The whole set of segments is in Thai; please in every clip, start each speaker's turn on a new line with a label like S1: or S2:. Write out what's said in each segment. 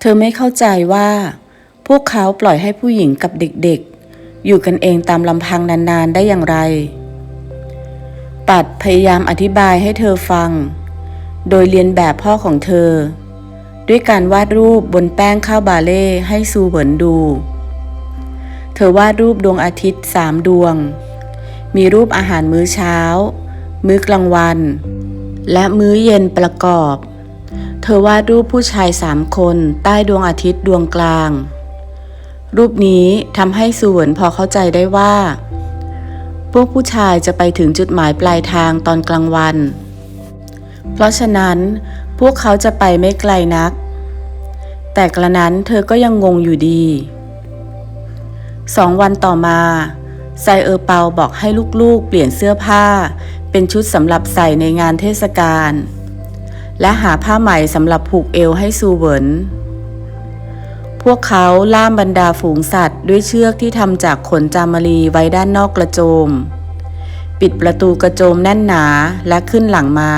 S1: เธอไม่เข้าใจว่า พวกเขาปล่อยให้ผู้หญิงกับเด็กๆ อยู่กันเองตามลำพังนานๆได้อย่างไร ปัดพยายามอธิบายให้เธอฟัง โดยเรียนแบบพ่อของเธอ ด้วยการวาดรูปบนแป้งข้าวบาเล่ให้ซูเหวินดู เธอวาดรูปดวงอาทิตย์สามดวง มีรูปอาหารมื้อเช้า มื้อกลางวัน และมื้อเย็นประกอบ ธอวาดรูปผู้ชายสามคนใต้ดวงอาทิตย์ดวงกลาง รูปนี้ทำให้สูวนพอเข้าใจได้ว่า พวกผู้ชายจะไปถึงจุดหมายปลายทางตอนกลางวัน เพราะฉะนั้นพวกเขาจะไปไม่ไกลนัก แต่กระนั้นเธอก็ยังงงอยู่ดี สองวันต่อมาไซเออร์เปาบอกให้ลูกๆ เปลี่ยนเสื้อผ้า เป็นชุดสำหรับใส่ในงานเทศกาล และหาผ้าไหมสำหรับผูกเอวให้ซูเวินพวกเขาล่ามบรรดาฝูงสัตว์ ด้วยเชือกที่ทำจากขนจามรีไว้ด้านนอกกระโจม ปิดประตูกระโจมแน่นหนาและขึ้นหลังม้า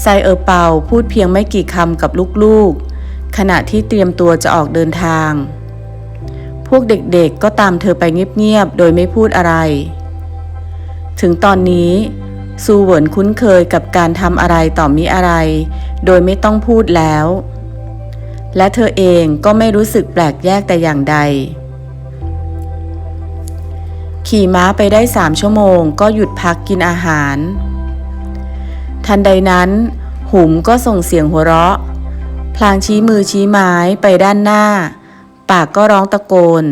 S1: ไซเออร์เปาพูดเพียงไม่กี่คำกับลูกๆ ขณะที่เตรียมตัวจะออกเดินทาง พวกเด็กๆก็ตามเธอไปเงียบๆ โดยไม่พูดอะไร ถึงตอนนี้ ซูเหวินคุ้นเคยกับการทำอะไรต่อมิอะไร โดยไม่ต้องพูดแล้ว และเธอเองก็ไม่รู้สึกแปลกแยกแต่อย่างใด ขี่ม้าไปได้สามชั่วโมงก็หยุดพักกินอาหาร ทันใดนั้น หุมก็ส่งเสียงหัวเราะ พลางชี้มือชี้ไม้ไปด้านหน้า ปากก็ร้องตะโกน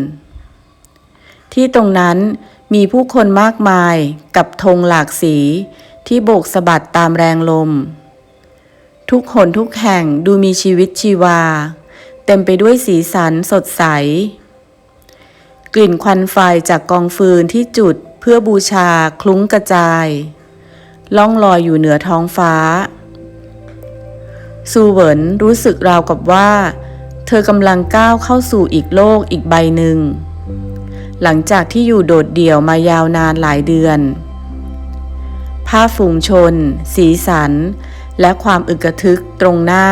S1: ที่ตรงนั้น มีผู้คนมากมายกับธงหลากสีที่โบกสะบัดตามแรงลม ทุกหนทุกแห่งดูมีชีวิตชีวา เต็มไปด้วยสีสันสดใส กลิ่นควันไฟจากกองฟืนที่จุดเพื่อบูชาคลุ้งกระจาย ล่องลอยอยู่เหนือท้องฟ้า ซูเวินรู้สึกราวกับว่า เธอกำลังก้าวเข้าสู่อีกโลกอีกใบหนึ่ง หลังจากที่อยู่โดดเดี่ยวมายาวนานหลายเดือน ภาพฝูงชน สีสัน และความอึกระทึกตรงหน้า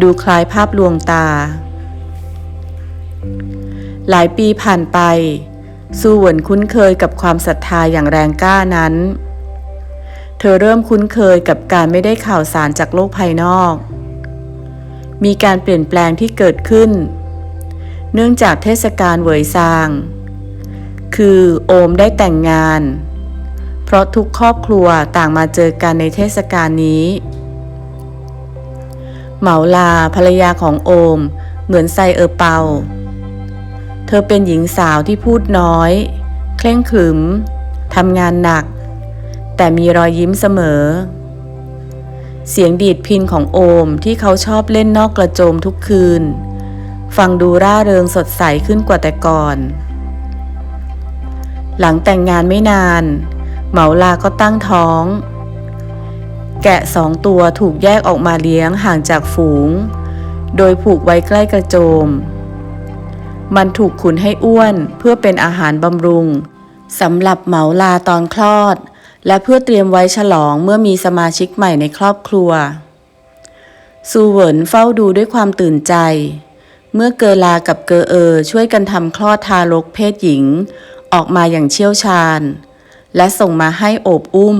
S1: ดูคล้ายภาพลวงตา หลายปีผ่านไป ซูเหวินคุ้นเคยกับความศรัทธาอย่างแรงกล้านั้น เธอเริ่มคุ้นเคยกับการไม่ได้ข่าวสารจากโลกภายนอก มีการเปลี่ยนแปลงที่เกิดขึ้น เนื่องจากเทศกาลเหวยซาง คือโอมได้แต่งงาน เพราะทุกครอบครัวต่างมาเจอกันในเทศกาลนี้ เหมาลาภรรยาของโอม เหมือนไซเออเปา เธอเป็นหญิงสาวที่พูดน้อย เคร่งขรึมทำงานหนัก แต่มีรอยยิ้มเสมอ เสียงดีดพินของโอมที่เขาชอบเล่นนอกกระโจมทุกคืน ฟังดูร่าเริงสดใสขึ้นกว่าแต่ก่อน หลังแต่งงานไม่นาน เหมาลาก็ตั้งท้อง แกะสองตัวถูกแยกออกมาเลี้ยงห่างจากฝูง โดยผูกไว้ใกล้กระโจม มันถูกขุนให้อ้วนเพื่อเป็นอาหารบำรุงสำหรับเหมาลาตอนคลอด และเพื่อเตรียมไว้ฉลองเมื่อมีสมาชิกใหม่ในครอบครัว ซูเหวินเฝ้าดูด้วยความตื่นใจ เมื่อเกอลากับเกอเออช่วยกันทำคลอดทารกเพศหญิง ออกมาอย่างเชี่ยวชาญ และส่งมาให้โอบอุ้ม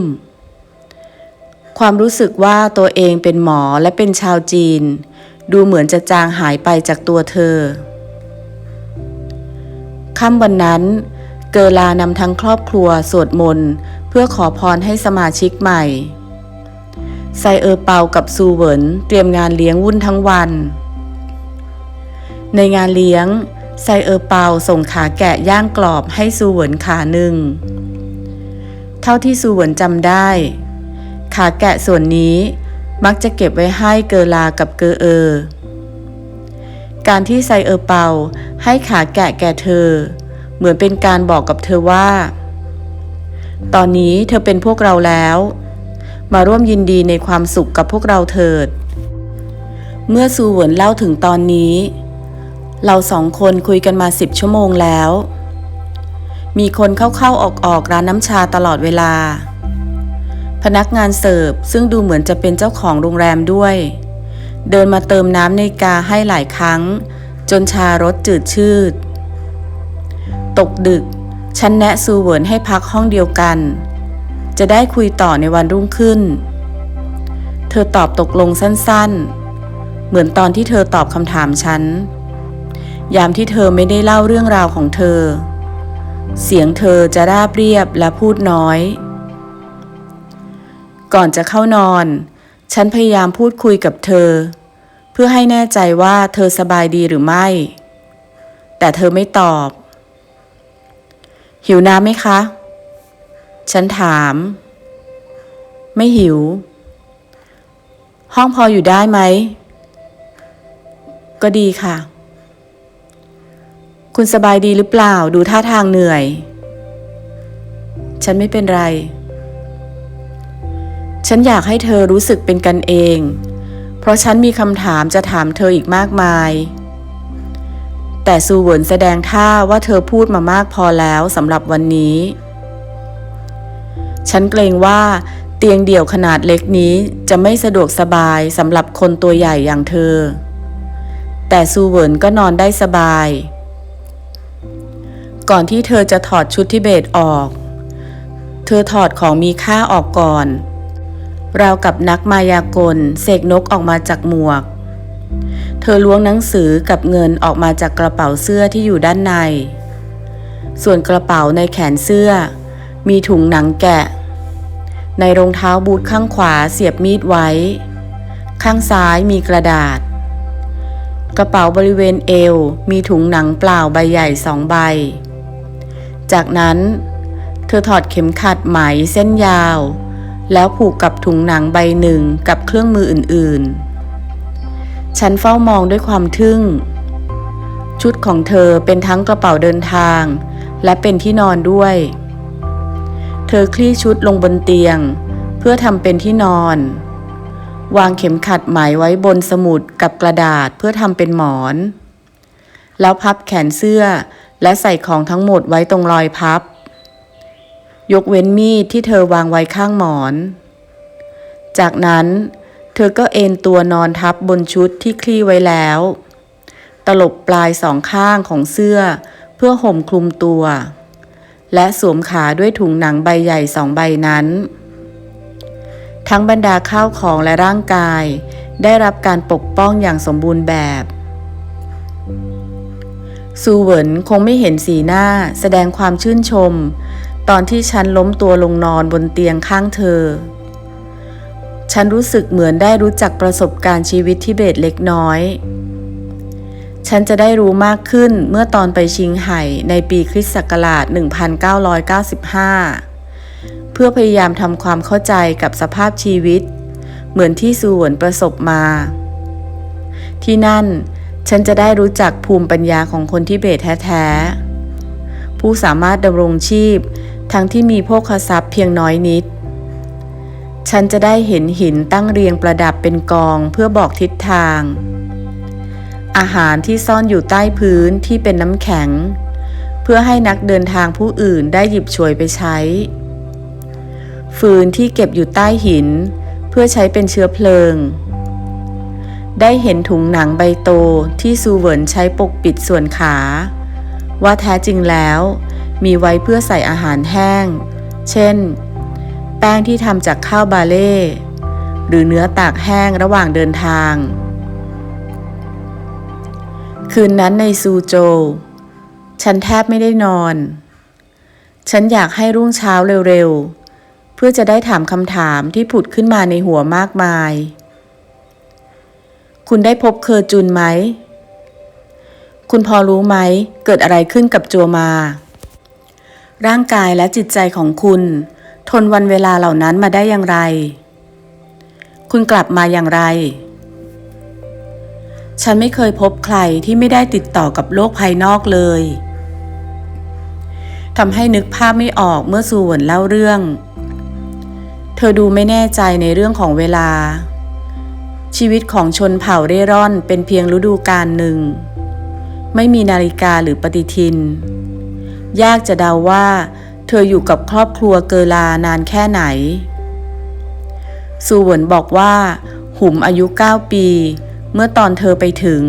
S1: ความรู้สึกว่าตัวเองเป็นหมอและเป็นชาวจีน ดูเหมือนจะจางหายไปจากตัวเธอค่ำวันนั้น เกอลานำทั้งครอบครัวสวดมนต์เพื่อขอพรให้สมาชิกใหม่ไซเออร์เปากับซูเวินเตรียมงานเลี้ยงวุ่นทั้งวัน ในงานเลี้ยง ไซเออร์เปาส่งขาแกะย่างกรอบให้ซูเหวินขาหนึ่ง เท่าที่ซูเหวินจำได้ ขาแกะส่วนนี้มักจะเก็บไว้ให้เกอลากับเกอเออ การที่ไซเออร์เปาให้ขาแกะแก่เธอ เหมือนเป็นการบอกกับเธอว่า ตอนนี้เธอเป็นพวกเราแล้ว มาร่วมยินดีในความสุขกับพวกเราเถิด เมื่อซูเหวินเล่าถึงตอนนี้ เราสองคนคุยกันมาสิบชั่วโมงแล้ว มีคนเข้าๆออกๆร้านน้ำชาตลอดเวลา พนักงานเสิร์ฟซึ่งดูเหมือนจะเป็นเจ้าของโรงแรมด้วย เดินมาเติมน้ำในกาให้หลายครั้ง จนชารสจืดชืด ตกดึก ฉันแนะซูเวิร์นให้พักห้องเดียวกัน จะได้คุยต่อในวันรุ่งขึ้น เธอตอบตกลงสั้นๆ เหมือนตอนที่เธอตอบคำถามฉัน ยามที่เธอไม่ได้เล่าเรื่องราวของเธอ เสียงเธอจะราบเรียบและพูดน้อย ก่อนจะเข้านอน ฉันพยายามพูดคุยกับเธอ เพื่อให้แน่ใจว่าเธอสบายดีหรือไม่ แต่เธอไม่ตอบ หิวน้ำไหมคะ ฉันถาม ไม่หิว ห้องพออยู่ได้ไหม ก็ดีค่ะ คุณสบายดีหรือเปล่า ดูท่าทางเหนื่อย ฉันไม่เป็นไร ฉันอยากให้เธอรู้สึกเป็นกันเอง เพราะฉันมีคำถามจะถามเธออีกมากมาย แต่ซูเวินแสดงท่าว่าเธอพูดมามากพอแล้วสำหรับวันนี้ ฉันเกรงว่าเตียงเดี่ยวขนาดเล็กนี้จะไม่สะดวกสบายสำหรับคนตัวใหญ่อย่างเธอ แต่ซูเวินก็นอนได้สบาย ก่อนที่เธอจะถอดชุดทิเบตออก เธอถอดของมีค่าออกก่อน ราวกับนักมายากลเสกนกออกมาจากหมวก เธอล้วงหนังสือกับเงินออกมาจากกระเป๋าเสื้อที่อยู่ด้านใน ส่วนกระเป๋าในแขนเสื้อ มีถุงหนังแกะ ในรองเท้าบูทข้างขวาเสียบมีดไว้ ข้างซ้ายมีกระดาษกระเป๋าบริเวณเอวมีถุงหนังเปล่าใบใหญ่สองใบ จากนั้น เธอถอดเข็มขัดไหมเส้นยาว แล้วผูกกับถุงหนังใบหนึ่งกับเครื่องมืออื่นๆ ฉันเฝ้ามองด้วยความทึ่ง ชุดของเธอเป็นทั้งกระเป๋าเดินทาง และเป็นที่นอนด้วย เธอคลี่ชุดลงบนเตียง เพื่อทำเป็นที่นอน วางเข็มขัดไหมไว้บนสมุดกับกระดาษเพื่อทำเป็นหมอน แล้วพับแขนเสื้อ และใส่ของทั้งหมดไว้ตรงรอยพับ ยกเว้นมีดที่เธอวางไว้ข้างหมอน จากนั้น เธอก็เอนตัวนอนทับบนชุดที่คลี่ไว้แล้ว ตลบปลายสองข้างของเสื้อเพื่อห่มคลุมตัว และสวมขาด้วยถุงหนังใบใหญ่สองใบนั้น ทั้งบรรดาข้าวของและร่างกาย ได้รับการปกป้องอย่างสมบูรณ์แบบ ซูเหวินคงไม่เห็นสีหน้าแสดงความชื่นชม ตอนที่ฉันล้มตัวลงนอนบนเตียงข้างเธอ ฉันรู้สึกเหมือนได้รู้จักประสบการณ์ชีวิตทิเบตเล็กน้อย ฉันจะได้รู้มากขึ้นเมื่อตอนไปชิงไห่ในปีคริสต์ศักราช 1995 เพื่อพยายามทำความเข้าใจกับสภาพชีวิต เหมือนที่ซูหวนประสบมา ที่นั่น ฉันจะได้รู้จักภูมิปัญญาของคนทิเบตแท้ๆ ผู้สามารถดำรงชีพ ทั้งที่มีโภคทรัพย์เพียงน้อยนิด ฉันจะได้เห็นหินตั้งเรียงประดับเป็นกองเพื่อบอกทิศทาง อาหารที่ซ่อนอยู่ใต้พื้นที่เป็นน้ำแข็ง เพื่อให้นักเดินทางผู้อื่นได้หยิบฉวยไปใช้ ฟืนที่เก็บอยู่ใต้หิน เพื่อใช้เป็นเชื้อเพลิง ได้เห็นถุงหนังใบโตที่ซูเวินใช้ปกปิดส่วนขา ว่าแท้จริงแล้ว มีไว้เพื่อใส่อาหารแห้ง เช่น แป้งที่ทำจากข้าวบาเล่หรือเนื้อตากแห้งระหว่างเดินทาง คืนนั้นในซูโจ ฉันแทบไม่ได้นอน ฉันอยากให้รุ่งเช้าเร็วๆ เพื่อจะได้ถามคำถามที่ผุดขึ้นมาในหัวมากมาย คุณได้พบเคอร์จุนไหม คุณพอรู้ไหม เกิดอะไรขึ้นกับจัวมา ร่างกายและจิตใจของคุณ ทนวันเวลาเหล่านั้นมาได้อย่างไร คุณกลับมาอย่างไร ฉันไม่เคยพบใครที่ไม่ได้ติดต่อกับโลกภายนอกเลยทำให้นึกภาพไม่ออกเมื่อสูวนเล่าเรื่อง เธอดูไม่แน่ใจในเรื่องของเวลา ชีวิตของชนเผ่าเร่ร่อนเป็นเพียงฤดูกาลหนึ่ง ไม่มีนาฬิกาหรือปฏิทิน ยากจะเดาว่า เธออยู่กับครอบครัวเกลานานแค่ไหนซูเหวนบอกว่า หุมอายุ 9 ปี เมื่อตอนเธอไปถึง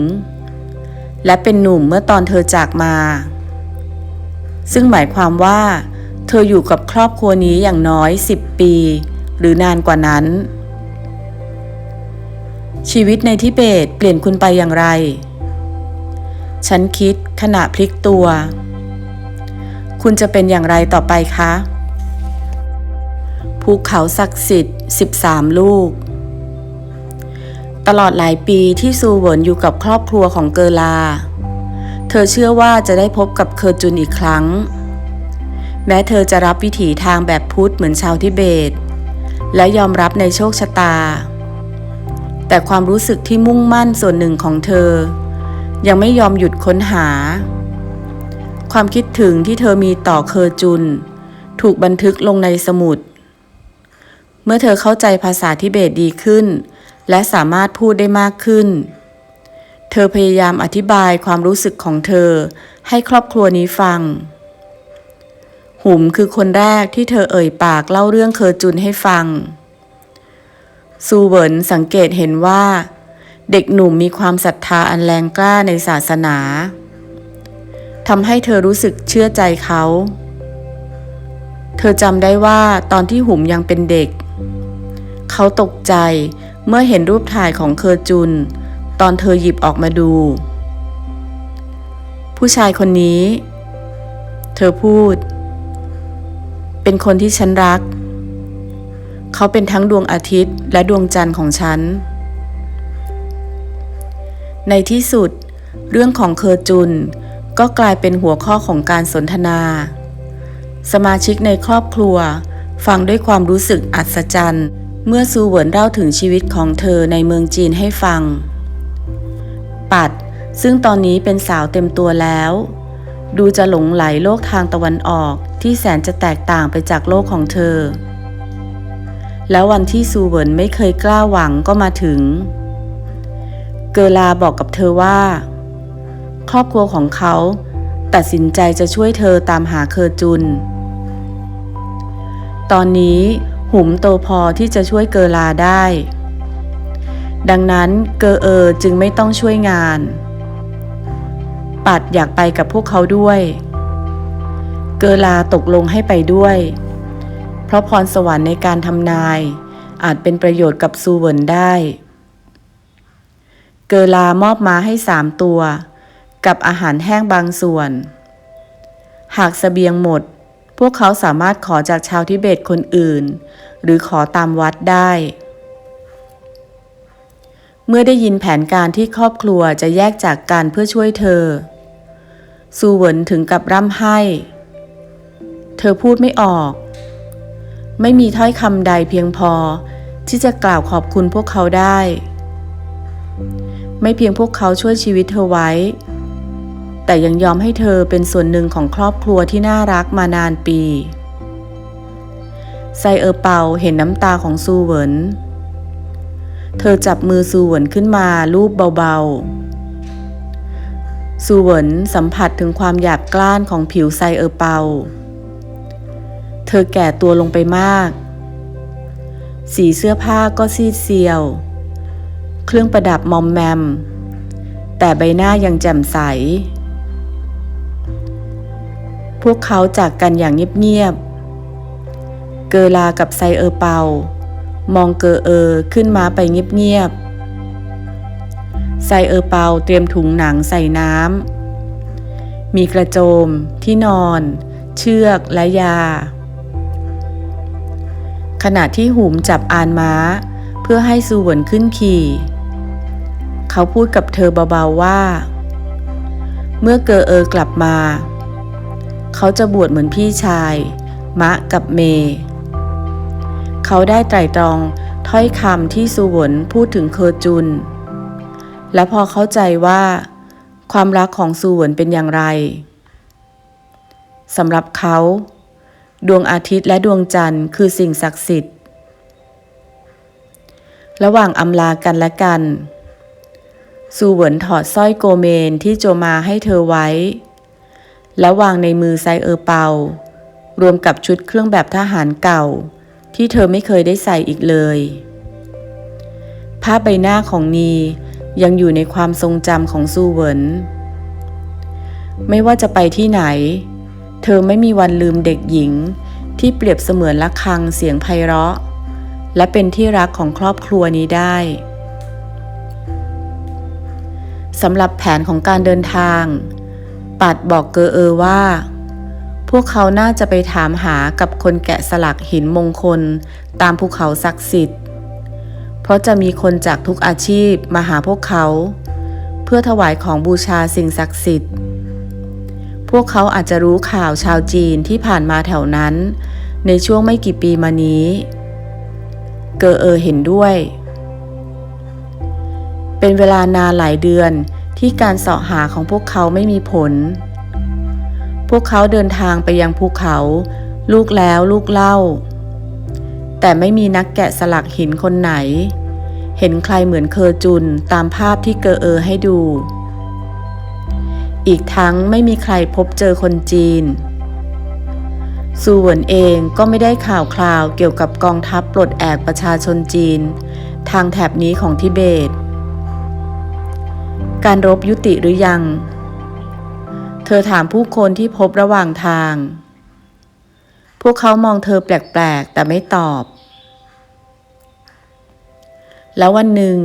S1: และเป็นหนุ่มเมื่อตอนเธอจากมา ซึ่งหมายความว่า เธออยู่กับครอบครัวนี้อย่างน้อย 10 ปี หรือนานกว่านั้น ชีวิตในทิเบตเปลี่ยนคุณไปอย่างไร ฉันคิดขณะพลิกตัว คุณจะเป็นอย่างไรต่อไปคะ ภูเขาศักดิ์สิทธิ์ 13 ลูก ตลอดหลายปีที่ซูเวินอยู่กับครอบครัวของเกอลา เธอเชื่อว่าจะได้พบกับเคอร์จุนอีกครั้ง แม้เธอจะรับวิถีทางแบบพุทธเหมือนชาวทิเบต และยอมรับในโชคชะตา แต่ความรู้สึกที่มุ่งมั่นส่วนหนึ่งของเธอ ยังไม่ยอมหยุดค้นหา ความคิดถึงที่เธอมีต่อเคอจุน ถูกบันทึกลงในสมุด เมื่อเธอเข้าใจภาษาทิเบตดีขึ้น และสามารถพูดได้มากขึ้น เธอพยายามอธิบายความรู้สึกของเธอให้ครอบครัวนี้ฟัง หุมคือคนแรกที่เธอเอ่ยปากเล่าเรื่องเคอจุนให้ฟัง ซูเวินสังเกตเห็นว่า เด็กหนุ่มมีความศรัทธาอันแรงกล้าในศาสนาทำให้เธอรู้สึกเชื่อใจเขา เธอจำได้ว่าตอนที่หุมยังเป็นเด็ก เขาตกใจเมื่อเห็นรูปถ่ายของเคอจุน ตอนเธอหยิบออกมาดู ผู้ชายคนนี้ เธอพูด เป็นคนที่ฉันรัก เขาเป็นทั้งดวงอาทิตย์และดวงจันทร์ของฉัน ในที่สุด เรื่องของเคอร์จุนก็กลายเป็นหัวข้อของการสนทนา สมาชิกในครอบครัว ฟังด้วยความรู้สึกอัศจรรย์ เมื่อซูเหวินเล่าถึงชีวิตของเธอในเมืองจีนให้ฟัง ปัด ซึ่งตอนนี้เป็นสาวเต็มตัวแล้ว ดูจะหลงไหลโลกทางตะวันออกที่แสนจะแตกต่างไปจากโลกของเธอ แล้ววันที่ซูเวินไม่เคยกล้าหวังก็มาถึง เกอลาบอกกับเธอว่า ครอบครัวของเขาตัดสินใจจะช่วยเธอตามหาเคอจุน ตอนนี้หุมโตพอที่จะช่วยเกอลาได้ ดังนั้นเกอเออจึงไม่ต้องช่วยงาน ปัดอยากไปกับพวกเขาด้วย เกอลาตกลงให้ไปด้วย เพราะพรสวรรค์ในการทำนาย อาจเป็นประโยชน์กับซูเวินได้ เกอลามอบม้าให้สามตัว กับอาหารแห้งบางส่วน หากสเสบียงหมด พวกเขาสามารถขอจากชาวทิเบตคนอื่น หรือขอตามวัดได้ เมื่อได้ยินแผนการที่ครอบครัวจะแยกจากกันเพื่อช่วยเธอ ซูเวินถึงกับร่ำไห้ เธอพูดไม่ออก ไม่มีถ้อยคำใดเพียงพอ ที่จะกล่าวขอบคุณพวกเขาได้ ไม่เพียงพวกเขาช่วยชีวิตเธอไว้ แต่ยังยอมให้เธอเป็นส่วนหนึ่งของครอบครัวที่น่ารักมานานปีไซเออร์เปาเห็นน้ำตาของซูเวินเธอจับมือซูเวินขึ้นมาลูบเบาๆ ซูเวินสัมผัสถึงความหยาบกล้านของผิวไซเออร์เปา เธอแก่ตัวลงไปมาก สีเสื้อผ้าก็ซีดเซียว เครื่องประดับมอมแมม แต่ใบหน้ายังแจ่มใส พวกเขาจากกันอย่างเงียบๆ เกอลากับไซเออร์เปา มองเกอเออขึ้นมาไปเงียบๆ ไซเออร์เปาเตรียมถุงหนังใส่น้ำมีกระโจม ที่นอน เชือกและยา ขณะที่หุมจับอานม้า เพื่อให้ซูเหวินขึ้นขี่ เขาพูดกับเธอเบาๆว่า เมื่อเกอเออกลับมา เขาจะบวชเหมือนพี่ชาย มะกับเม เขาได้ไตรตรองถ้อยคำที่ซูหวนพูดถึงเคอจุน และพอเข้าใจว่า ความรักของซูหวนเป็นอย่างไรสำหรับเขา ดวงอาทิตย์และดวงจันทร์คือสิ่งศักดิ์สิทธิ์ ระหว่างอำลากันและกันซูเหวินถอดสร้อยโกเมนที่โจมาให้เธอไว้ แล้ววางในมือไซเออร์เปา รวมกับชุดเครื่องแบบทหารเก่า ที่เธอไม่เคยได้ใส่อีกเลย ภาพใบหน้าของนียังอยู่ในความทรงจำของซูเหวิน ไม่ว่าจะไปที่ไหน เธอไม่มีวันลืมเด็กหญิง ที่เปรียบเสมือนละครังเสียงไพเราะ และเป็นที่รักของครอบครัวนี้ได้สำหรับแผนของการเดินทาง ปัดบอกเกอเออว่า พวกเขาน่าจะไปถามหากับคนแกะสลักหินมงคลตามภูเขาศักดิ์สิทธิ์ เพราะจะมีคนจากทุกอาชีพมาหาพวกเขา เพื่อถวายของบูชาสิ่งศักดิ์สิทธิ์ พวกเขาอาจจะรู้ข่าวชาวจีนที่ผ่านมาแถวนั้น ในช่วงไม่กี่ปีมานี้ เกอเออเห็นด้วย เป็นเวลานานหลายเดือนที่การเสาะหาของพวกเขาไม่มีผล พวกเขาเดินทางไปยังภูเขา ลูกแล้วลูกเล่า แต่ไม่มีนักแกะสลักหินคนไหน เห็นใครเหมือนเคอจุนตามภาพที่เกอเออให้ดู อีกทั้งไม่มีใครพบเจอคนจีนซูเหวินเองก็ไม่ได้ข่าวคราวเกี่ยวกับกองทัพปลดแอกประชาชนจีน ทางแถบนี้ของทิเบต การรบยุติหรือยัง เธอถามผู้คนที่พบระหว่างทาง พวกเขามองเธอแปลกๆ แต่ไม่ตอบ แล้ววันหนึ่ง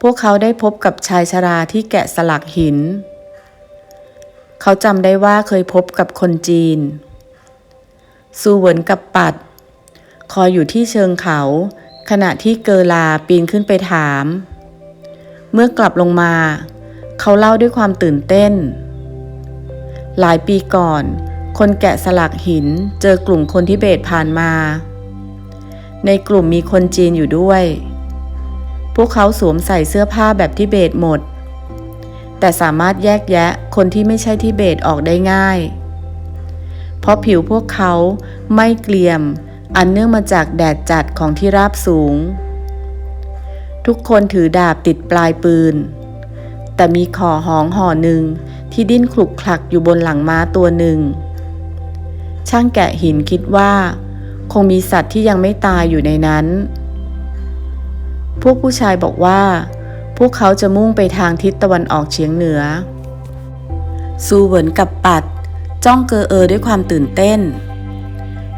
S1: พวกเขาได้พบกับชายชราที่แกะสลักหิน เขาจำได้ว่าเคยพบกับคนจีน ซูเหวินกับปัด คอยอยู่ที่เชิงเขา ขณะที่เกอลาปีนขึ้นไปถาม เมื่อกลับลงมา เขาเล่าด้วยความตื่นเต้น หลายปีก่อน คนแกะสลักหินเจอกลุ่มคนทิเบตผ่านมา ในกลุ่มมีคนจีนอยู่ด้วย พวกเขาสวมใส่เสื้อผ้าแบบทิเบตหมด แต่สามารถแยกแยะคนที่ไม่ใช่ทิเบตออกได้ง่าย เพราะผิวพวกเขาไม่เกลียม อันเนื่องมาจากแดดจัดของที่ราบสูง ทุกคนถือดาบติดปลายปืน แต่มีขอหองห่อหนึ่งที่ดิ้นคลุกคลักอยู่บนหลังม้าตัวหนึ่ง ช่างแกะหินคิดว่า คงมีสัตว์ที่ยังไม่ตายอยู่ในนั้น พวกผู้ชายบอกว่า พวกเขาจะมุ่งไปทางทิศตะวันออกเฉียงเหนือ ซูเหวินกับปัด จ้องเกอเออด้วยความตื่นเต้น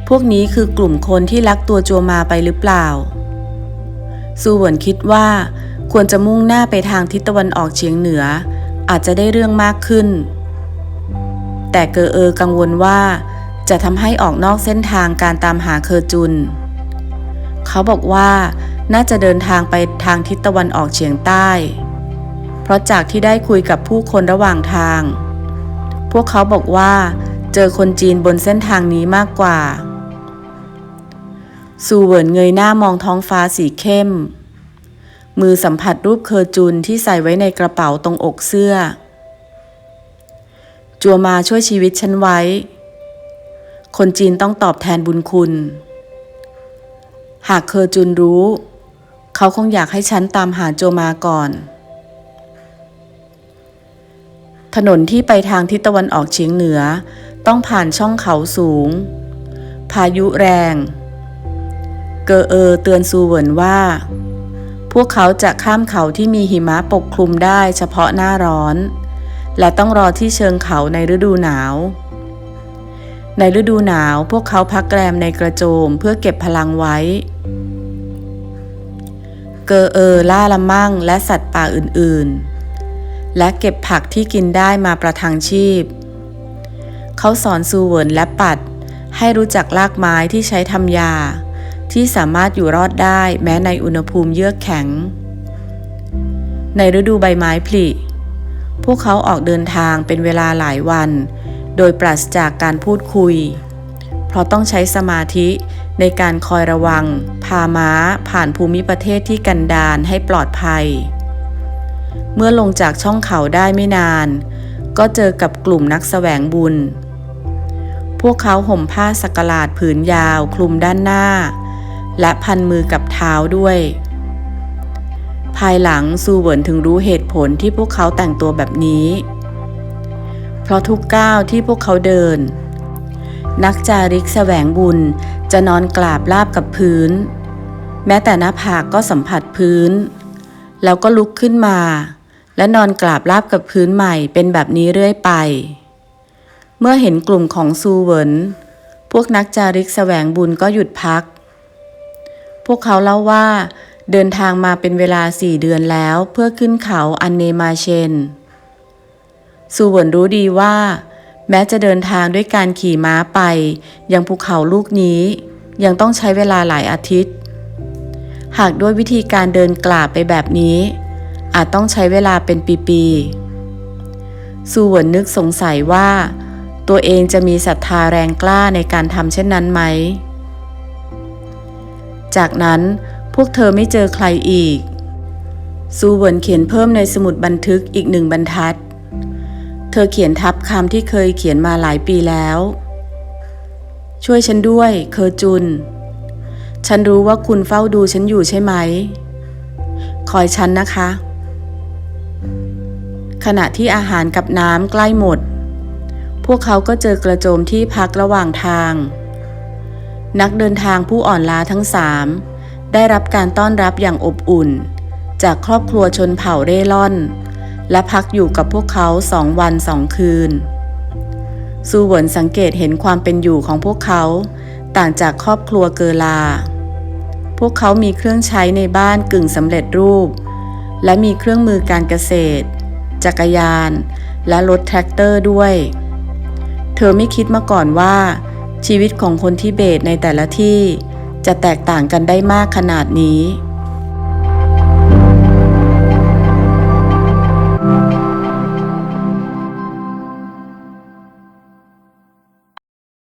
S1: พวกนี้คือกลุ่มคนที่ลักตัวจัวมาไปหรือเปล่า ซูเหวินคิดว่า ควรจะมุ่งหน้าไปทางทิศตะวันออกเฉียงเหนือ อาจจะได้เรื่องมากขึ้น แต่เกอเออกังวลว่า จะทำให้ออกนอกเส้นทางการตามหาเคอจุน เขาบอกว่า น่าจะเดินทางไปทางทิศตะวันออกเฉียงใต้ เพราะจากที่ได้คุยกับผู้คนระหว่างทาง พวกเขาบอกว่าเจอคนจีนบนเส้นทางนี้มากกว่า ซูเวินเงยหน้ามองท้องฟ้าสีเข้ม มือสัมผัสรูปเคอร์จุนที่ใส่ไว้ในกระเป๋าตรงอกเสื้อ จัวมาช่วยชีวิตฉันไว้ คนจีนต้องตอบแทนบุญคุณ หากเคอร์จุนรู้ เขาคงอยากให้ฉันตามหาโจมาก่อน ถนนที่ไปทางทิศตะวันออกเฉียงเหนือ ต้องผ่านช่องเขาสูง พายุแรง เกอเออเตือนซูเวินว่า พวกเขาจะข้ามเขาที่มีหิมะปกคลุมได้เฉพาะหน้าร้อน และต้องรอที่เชิงเขาในฤดูหนาวในฤดูหนาวพวกเขาพักแรมในกระโจมเพื่อเก็บพลังไว้ เกอเออล่าละมั่งและสัตว์ป่าอื่นๆ และเก็บผักที่กินได้มาประทังชีพ เขาสอนซูเวินและปัด ให้รู้จักรากไม้ที่ใช้ทำยา ที่สามารถอยู่รอดได้แม้ในอุณหภูมิเยือกแข็ง ในฤดูใบไม้ผลิ พวกเขาออกเดินทางเป็นเวลาหลายวัน โดยปราศจากการพูดคุย เพราะต้องใช้สมาธิ ในการคอยระวัง พาม้าผ่านภูมิประเทศที่กันดารให้ปลอดภัย เมื่อลงจากช่องเขาได้ไม่นาน ก็เจอกับกลุ่มนักแสวงบุญ พวกเขาห่มผ้าสักหลาดผืนยาวคลุมด้านหน้า และพันมือกับเท้าด้วย ภายหลังซูเวินถึงรู้เหตุผลที่พวกเขาแต่งตัวแบบนี้ เพราะทุกก้าวที่พวกเขาเดินนักจาริกแสวงบุญ จะนอนกราบลาบกับพื้น แม้แต่หน้าผากก็สัมผัสพื้น แล้วก็ลุกขึ้นมา และนอนกราบราบกับพื้นใหม่เป็นแบบนี้เรื่อยไป เมื่อเห็นกลุ่มของซูเวินพวกนักจาริกแสวงบุญก็หยุดพัก พวกเขาเล่าว่า เดินทางมาเป็นเวลาสี่เดือนแล้วเพื่อขึ้นเขาอันเนมาเชน ซูเวินรู้ดีว่า แม้จะเดินทางด้วยการขี่ม้าไป ยังภูเขาลูกนี้ยังต้องใช้เวลาหลายอาทิตย์ หากด้วยวิธีการเดินกลาบไปแบบนี้ อาจต้องใช้เวลาเป็นปีๆซูวนนึกสงสัยว่า ตัวเองจะมีศรัทธาแรงกล้าในการทำเช่นนั้นไหม จากนั้นพวกเธอไม่เจอใครอีก ซูเวินเขียนเพิ่มในสมุดบันทึกอีกหนึ่งบรรทัด เธอเขียนทับคำที่เคยเขียนมาหลายปีแล้ว ช่วยฉันด้วย เคอจุน ฉันรู้ว่าคุณเฝ้าดูฉันอยู่ใช่ไหม คอยฉันนะคะ ขณะที่อาหารกับน้ำใกล้หมด พวกเขาก็เจอกระโจมที่พักระหว่างทาง นักเดินทางผู้อ่อนล้าทั้งสามได้รับการต้อนรับอย่างอบอุ่น จากครอบครัวชนเผ่าเร่ร่อน และพักอยู่กับพวกเขาสองวันสองคืนซูเหวินสังเกตเห็นความเป็นอยู่ของพวกเขา ต่างจากครอบครัวเกอลา พวกเขามีเครื่องใช้ในบ้านกึ่งสำเร็จรูป และมีเครื่องมือการเกษตร จักรยาน และรถแทรกเตอร์ด้วย เธอไม่คิดมาก่อนว่า ชีวิตของคนทิเบตในแต่ละที่ จะแตกต่างกันได้มากขนาดนี้